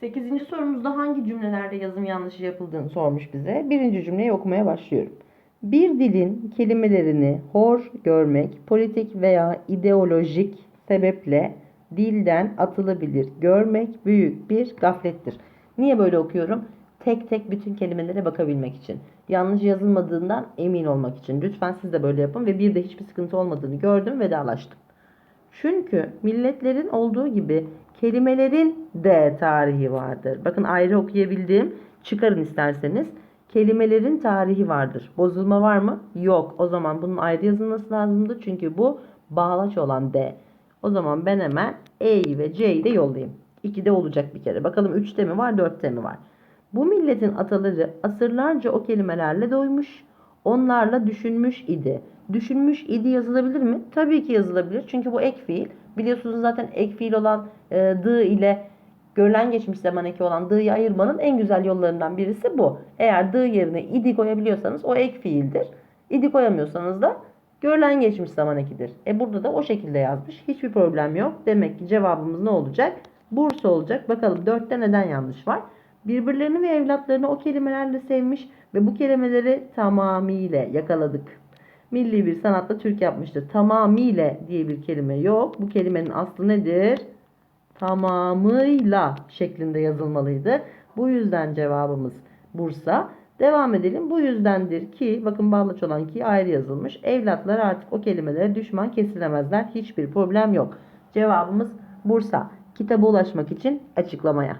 Sekizinci sorumuzda hangi cümlelerde yazım yanlışı yapıldığını sormuş bize. Birinci cümleyi okumaya başlıyorum. Bir dilin kelimelerini hor görmek, politik veya ideolojik sebeple dilden atılabilir görmek büyük bir gaflettir. Niye böyle okuyorum? Tek tek bütün kelimelere bakabilmek için. Yanlış yazılmadığından emin olmak için. Lütfen siz de böyle yapın ve bir de hiçbir sıkıntı olmadığını gördüm vedalaştım. Çünkü milletlerin olduğu gibi kelimelerin de tarihi vardır. Bakın ayrı okuyabildiğim çıkarın isterseniz. Kelimelerin tarihi vardır. Bozulma var mı? Yok. O zaman bunun ayrı yazılması lazımdı. Çünkü bu bağlaç olan D. O zaman ben hemen E'yi ve C'yi de yollayayım. 2'de olacak bir kere. Bakalım 3'te mi var 4'te mi var? Bu milletin ataları asırlarca o kelimelerle doymuş, onlarla düşünmüş idi. Düşünmüş idi yazılabilir mi? Tabii ki yazılabilir. Çünkü bu ek fiil. Biliyorsunuz zaten ek fiil olan e, dı ile görülen geçmiş zaman eki olan dı'yı ayırmanın en güzel yollarından birisi bu. Eğer dı yerine idi koyabiliyorsanız o ek fiildir. İdi koyamıyorsanız da görülen geçmiş zaman ekidir. E burada da o şekilde yazmış. Hiçbir problem yok. Demek ki cevabımız ne olacak? Bursa olacak. Bakalım dörtte neden yanlış var? Birbirlerini ve evlatlarını o kelimelerle sevmiş ve bu kelimeleri tamamıyla yakaladık. Milli bir sanatla Türk yapmıştır. Tamamıyla diye bir kelime yok. Bu kelimenin aslı nedir? Tamamıyla şeklinde yazılmalıydı. Bu yüzden cevabımız Bursa. Devam edelim. Bu yüzdendir ki bakın bağlaç olan ki ayrı yazılmış. Evlatlar artık o kelimelere düşman kesilemezler. Hiçbir problem yok. Cevabımız Bursa. Kitaba ulaşmak için açıklamaya.